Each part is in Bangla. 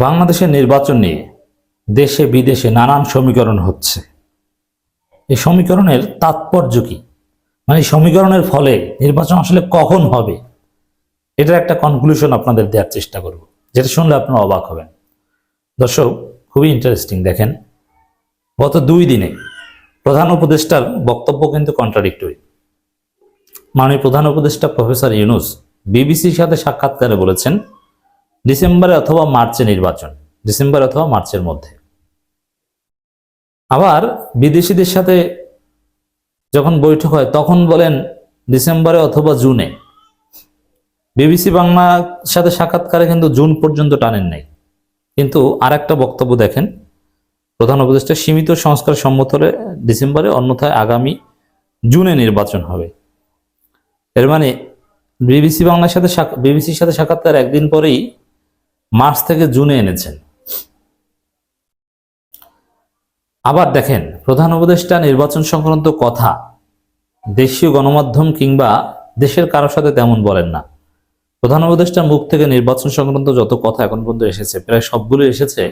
বাংলাদেশের নির্বাচন নিয়ে দেশে বিদেশে নানান সমীকরণ হচ্ছে। এই সমীকরণের তাৎপর্য কি? মানে সমীকরণের ফলে নির্বাচন আসলে কখন হবে? এটার একটা কনক্লুশন আপনাদের দেওয়ার চেষ্টা করব, যেটা শুনলে আপনারা অবাক হবেন। দর্শক, খুবই ইন্টারেস্টিং দেখেন। গত দুই দিনে প্রধান উপদেষ্টার বক্তব্য কিন্তু কন্ট্রাডিক্টরি মাননীয় প্রধান উপদেষ্টা প্রফেসর ইউনুস বিবিসির সাথে সাক্ষাৎকারে বলেছেন ডিসেম্বরে অথবা মার্চে নির্বাচন, ডিসেম্বর অথবা মার্চের মধ্যে। আবার বিদেশিদের সাথে যখন বৈঠক হয়, তখন বলেন ডিসেম্বরে অথবা জুনে। বিবিসি বাংলার সাথে সাক্ষাৎকারে কিন্তু জুন পর্যন্ত টানেন নাই। কিন্তু আর একটা বক্তব্য দেখেন, প্রধান উপদেষ্টা সীমিত সংস্কার সম্মত হলে ডিসেম্বরে, অন্যথায় আগামী জুনে নির্বাচন হবে। এর মানে বিবিসি বাংলার সাথে বিবিসির সাথে সাক্ষাৎকার একদিন পরেই মার্চ থেকে জুনে এনেছেন। আবার দেখেন, প্রধান উপদেষ্টা নির্বাচন সংক্রান্ত কথা দেশীয় গণমাধ্যম কিংবা দেশের কারোর সাথে তেমন বলেন না। প্রধান উপদেষ্টার মুখ থেকে নির্বাচন সংক্রান্ত যত কথা এখন পর্যন্ত এসেছে, প্রায় সবগুলো এসেছে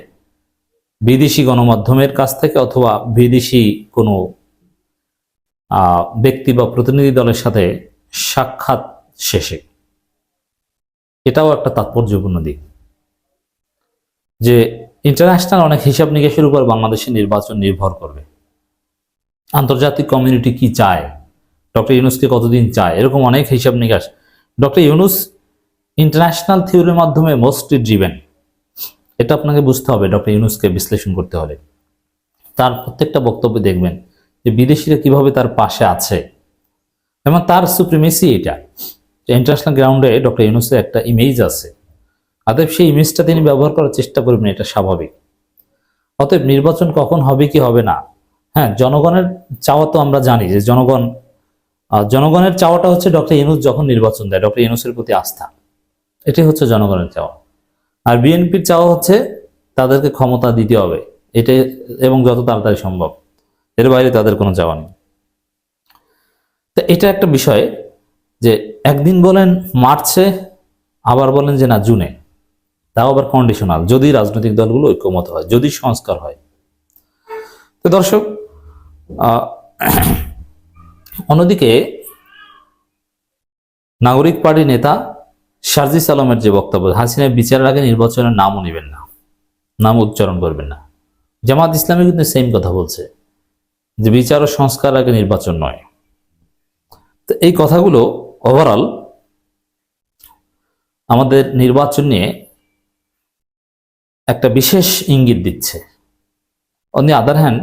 বিদেশি গণমাধ্যমের কাছ থেকে অথবা বিদেশি কোনো ব্যক্তি বা প্রতিনিধি দলের সাথে সাক্ষাৎ শেষে। এটাও একটা তাৎপর্যপূর্ণ দিক। যে ইন্টারন্যাশনাল অনেক হিসাব নিকেশের উপর বাংলাদেশের নির্বাচন নির্ভর করবে। আন্তর্জাতিক কমিউনিটি কি চায়? ডক্টর ইউনুসকে কতদিন চায়? এরকম অনেক হিসাব নিকাশ। ডক্টর ইউনুস ইন্টারন্যাশনাল থিওরির মাধ্যমে মোস্টলি ড্রিভেন এটা আপনাকে বুঝতে হবে, ডক্টর ইউনুসকে বিশ্লেষণ করতে হলে। তার প্রত্যেকটা বক্তব্য দেখবেন যে বিদেশিরা কীভাবে তার পাশে আছে। এবং তার সুপ্রিমেসি এটা। ইন্টারন্যাশনাল গ্রাউন্ডে ডক্টর ইউনুসের একটা ইমেজ আছে। অতএব সেই ইমেজটা তিনি ব্যবহার করার চেষ্টা করবেন, এটা স্বাভাবিক। অতএব নির্বাচন কখন হবে কি হবে না? হ্যাঁ জনগণের চাওয়া তো আমরা জানি যে জনগণ জনগণের চাওয়াটা হচ্ছে ডক্টর ইনুস যখন নির্বাচন দেয়, ডক্টর ইনুসের প্রতি আস্থা। এটাই হচ্ছে জনগণের চাওয়া। আর বিএনপির চাওয়া হচ্ছে তাদেরকে ক্ষমতা দিতে হবে। এটাই এবং যত তাড়াতাড়ি সম্ভব। এর বাইরে তাদের কোনো চাওয়া নেই। তো এটা একটা বিষয় যে একদিন বলেন মার্চে, আবার বলেন যে না, জুনে। তাও আবার কন্ডিশনাল যদি রাজনৈতিক দলগুলো ঐক্যমত হয়, যদি সংস্কার হয়। তো দর্শক অন্যদিকে নাগরিক পার্টি নেতা শারজিস আলমের যে বক্তব্য হাসিনা বিচারের আগে নির্বাচনের নামও নেবেন না, নাম উচ্চারণ করবেন না। জামাত ইসলামী কিন্তু সেম কথা বলছে, যে বিচার ও সংস্কার আগে নির্বাচন নয়। তো এই কথাগুলো ওভারঅল আমাদের নির্বাচন নিয়ে একটা বিশেষ ইঙ্গিত দিচ্ছে। অন দি আদার হ্যান্ড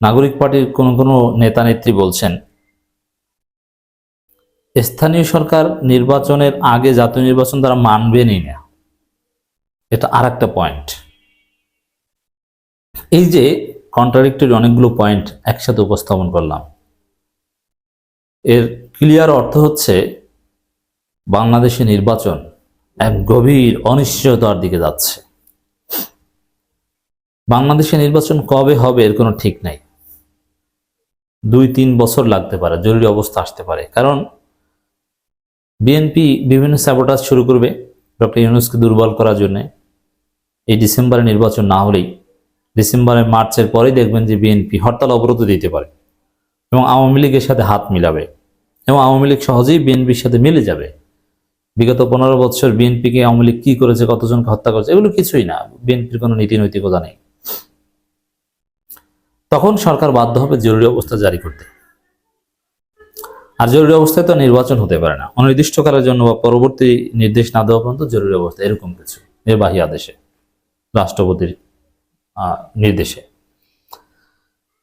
নাগরিক পার্টির কোন কোন নেতা নেত্রী বলছেন, স্থানীয় সরকার নির্বাচনের আগে জাতীয় নির্বাচন তারা মানবেনই না। এটা আর একটা পয়েন্ট এই যে কন্ট্রাডিক্টরি অনেকগুলো পয়েন্ট একসাথে উপস্থাপন করলাম, এর ক্লিয়ার অর্থ হচ্ছে বাংলাদেশে নির্বাচন এক গভীর অনিশ্চয়তার দিকে যাচ্ছে। বাংলাদেশে নির্বাচন কবে হবে এর কোনো ঠিক নাই। দুই তিন বছর লাগতে পারে, জরুরি অবস্থা আসতে পারে। কারণ বিএনপি বিভিন্ন স্যাবোটাজ শুরু করবে ডক্টর ইউনুসকে দুর্বল করার জন্য। এই ডিসেম্বরে নির্বাচন না হলেই ডিসেম্বরে মার্চের পরেই দেখবেন যে বিএনপি হরতাল অবরোধ দিতে পারে এবং আওয়ামী লীগের সাথে হাত মিলাবে এবং আওয়ামী লীগ সহজেই বিএনপির সাথে মিলে যাবে। বিগত পনেরো বছর বিএনপিকে আওয়ামী লীগ কি করেছে, কতজনকে হত্যা করেছে, এগুলো কিছুই না। বিএনপির কোনো নীতি নৈতিকতা নেই। তখন সরকার বাধ্য হবে জরুরি অবস্থা জারি করতে। আর জরুরি অবস্থায় তো নির্বাচন হতে পারে না। অনির্দিষ্টকালের জন্য বা পরবর্তী নির্দেশ না দেওয়া পর্যন্ত জরুরি অবস্থা, এরকম কিছু। নির্বাহী আদেশে, রাষ্ট্রপতির নির্দেশে।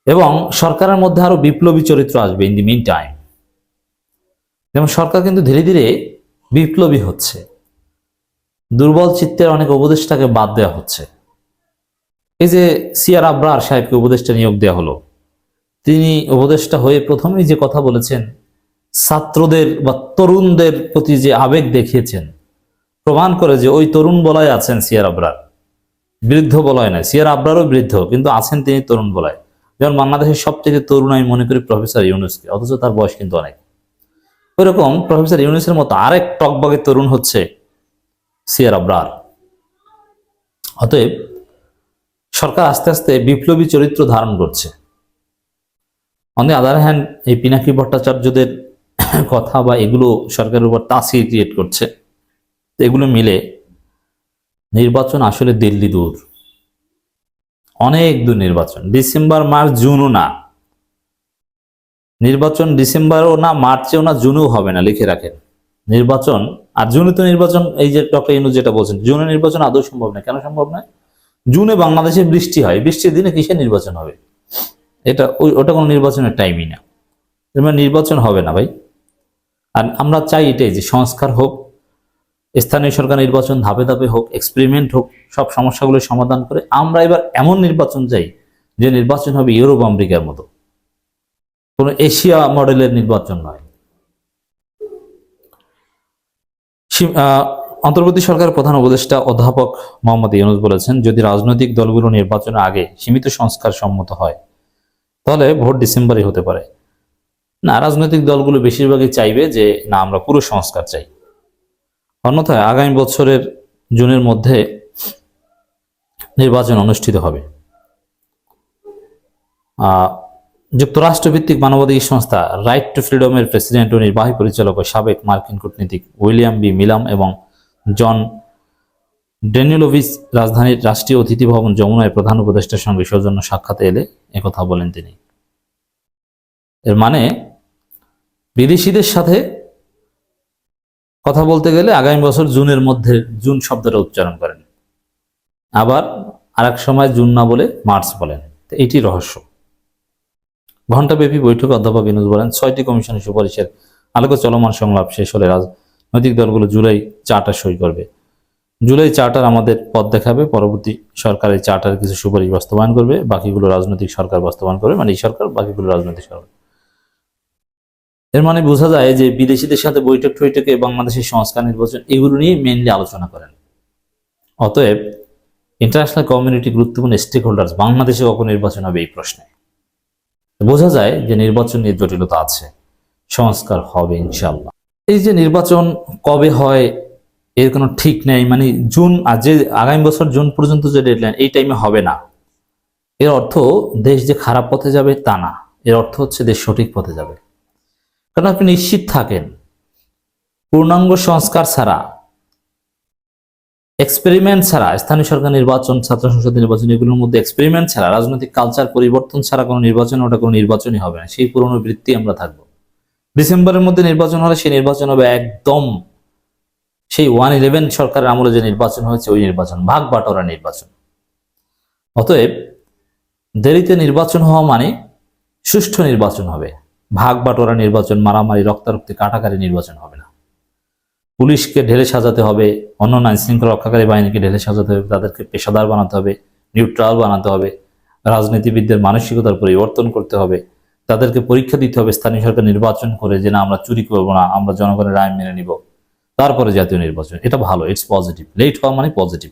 এবং সরকারের মধ্যে আরও বিপ্লবী চরিত্র আসবে ইন দি মিন টাইম যেমন সরকার কিন্তু ধীরে ধীরে বিপ্লবী হচ্ছে। দুর্বল চিত্তের অনেক উপদেষ্টাকে বাদ দেওয়া হচ্ছে। এই যে সিয়ার আবরার সাহেবকে উপদেষ্টা নিয়োগ দেওয়া হলো, তিনি উপদেষ্টা হয়ে প্রথমেই যে কথা বলেছেন, ছাত্রদের বা তরুণদের প্রতি যে আবেগ দেখিয়েছেন, প্রমাণ করে যে ওই তরুণ বলায় আছেন সিয়ার আবরার। বৃদ্ধ বলয় নয় সিয়ার আবরারও বৃদ্ধ, কিন্তু আছেন তিনি তরুণ বলয়। যেমন বাংলাদেশের সবথেকে তরুণ আমি মনে করি প্রফেসর ইউনুসকে, অথচ তার বয়স কিন্তু অনেক। ওইরকম প্রফেসর ইউনুসের মতো আরেক টকবগে তরুণ হচ্ছে সিয়ার আবরার। অতএব সরকার আস্তে আস্তে বিপ্লবী চরিত্র ধারণ করছে। অন দি আদার হ্যান্ড এই পিনাকি ভট্টাচার্যদের কথা বা এগুলো সরকারের উপর তাসির ক্রিয়েট করছে এগুলো মিলে নির্বাচন আসলে দিল্লি দূর। অনেক দূর নির্বাচন। ডিসেম্বর, মার্চ, জুনও না। নির্বাচন ডিসেম্বরও না মার্চেও না জুনেও হবে না, লিখে রাখেন। নির্বাচন, আর জুনে তো নির্বাচন, এই যে ডক্টর ইনু যেটা বলছেন, জুনে নির্বাচন আদৌ সম্ভব না কেন সম্ভব নয়? জুনে বাংলাদেশে বৃষ্টি হয়, বৃষ্টির দিনে কিসের নির্বাচন হবে? এটা ওই ওটা কোনো নির্বাচনের টাইমই না। এর মানে নির্বাচন হবে না ভাই। আর আমরা চাই এটাই যে সংস্কার হোক, স্থানীয় সরকার নির্বাচন ধাপে ধাপে হোক এক্সপেরিমেন্ট হোক, সব সমস্যাগুলো সমাধান করে আমরা এবার এমন নির্বাচন চাই যে নির্বাচন হবে ইউরোপ আমেরিকার মতো। কোনো এশিয়া মডেলের নির্বাচন নয়। অন্তর্বর্তী সরকারের প্রধান উপদেষ্টা অধ্যাপক মোহাম্মদ ইউনুস বলেছেন, যদি রাজনৈতিক দলগুলো নির্বাচনের আগে সীমিত সংস্কার সম্মত হয়, তাহলে ভোট ডিসেম্বরে হতে পারে। না, রাজনৈতিক দলগুলো বেশিরভাগই চাইবে যে, না, আমরা পুরো সংস্কার চাই। অন্যথায় আগামী বছরের জুনের মধ্যে নির্বাচন অনুষ্ঠিত হবে। যুক্তরাষ্ট্রভিত্তিক মানবাধিকার সংস্থা রাইট টু ফ্রিডমের প্রেসিডেন্ট ও নির্বাহী পরিচালক ও সাবেক মার্কিন কূটনীতিক উইলিয়াম বি মিলাম এবং জন ডেনিলোভিস রাজধানীর রাষ্ট্রীয় অতিথি ভবন যমুনায় প্রধান উপদেষ্টার সঙ্গে সৌজন্য সাক্ষাতে এলে একথা বলেন তিনি। এর মানে বিদেশিদের সাথে কথা বলতে গেলে আগামী বছর জুনের মধ্যে জুন শব্দটা উচ্চারণ করেন। আবার আরেক সময় জুন না বলে মার্চ বলেন। এটি রহস্য। ঘণ্টাব্যাপী বৈঠকে অধ্যাপক ইনুজ বলেন, ছয়টি কমিশনের সুপারিশের আলোকে চলমান সংলাপ শেষ হলে রাজনৈতিক দলগুলো জুলাই চার্টার সই করবে। জুলাই চার্টার আমাদের পথ দেখাবে, পরবর্তী সরকার এই চার্টার কিছু সুপারিশ বাস্তবায়ন করবে, বাকিগুলো রাজনৈতিক সরকার বাস্তবায়ন করবে মানে এই সরকার, বাকিগুলো রাজনৈতিক সরকার। এর মানে বোঝা যায় যে বিদেশিদের সাথে বৈঠক টৈঠকে বাংলাদেশের সংস্কার নির্বাচন, এগুলো নিয়ে মেনলি আলোচনা করেন। অতএব ইন্টারন্যাশনাল কমিউনিটি গুরুত্বপূর্ণ স্টেক হোল্ডার্স বাংলাদেশে কখন নির্বাচন হবে এই প্রশ্নে? বোঝা যায় যে নির্বাচন নিয়ে জটিলতা আছে। সংস্কার হবে ইনশাল্লাহ এই যে নির্বাচন কবে হয়, এর কোনো ঠিক নেই মানে জুন যে আগামী বছর জুন পর্যন্ত যে ডেডলাইন এই টাইমে হবে না। এর অর্থ দেশ যে খারাপ পথে যাবে তা না। এর অর্থ হচ্ছে দেশ সঠিক পথে যাবে। কারণ আপনি নিশ্চিত থাকেন, পূর্ণাঙ্গ সংস্কার ছাড়া এক্সপেরিমেন্ট ছাড়া, স্থানীয় সরকার নির্বাচন, ছাত্র সংসদ নির্বাচন, এগুলোর মধ্যে এক্সপেরিমেন্ট ছাড়া, রাজনৈতিক কালচার পরিবর্তন ছাড়া কোনো নির্বাচন ওটা কোনো নির্বাচনই হবে না। সেই পুরনো বৃত্তি আমরা থাকব। ডিসেম্বরের মধ্যে নির্বাচন হলে সেই নির্বাচন হবে একদম সেই ওয়ান ইলেভেন সরকারের আমলে যে নির্বাচন হয়েছে, ওই নির্বাচন, ভাগ বাটোয়ারা নির্বাচন। অতএব দেরিতে নির্বাচন হওয়া মানে সুষ্ঠু নির্বাচন হবে। ভাগ বাটোয়ারা নির্বাচন, মারামারি, রক্তারক্তি, কাটাকারি নির্বাচন হবে না। পুলিশকে ঢেলে সাজাতে হবে অন্যান্য আইন শৃঙ্খলা রক্ষাকারী বাহিনীকে ঢেলে সাজাতে হবে, তাদেরকে পেশাদার বানাতে হবে, নিউট্রাল বানাতে হবে, রাজনীতিবিদদের মানসিকতার পরিবর্তন করতে হবে, তাদেরকে পরীক্ষা দিতে হবে, স্থানীয় সরকার নির্বাচন করে যে না, আমরা চুরি করব না, আমরা জনগণের রায় মেনে নিব। তারপরে জাতীয় নির্বাচন, এটা ভালো ইটস পজিটিভ লেট হওয়া মানে পজিটিভ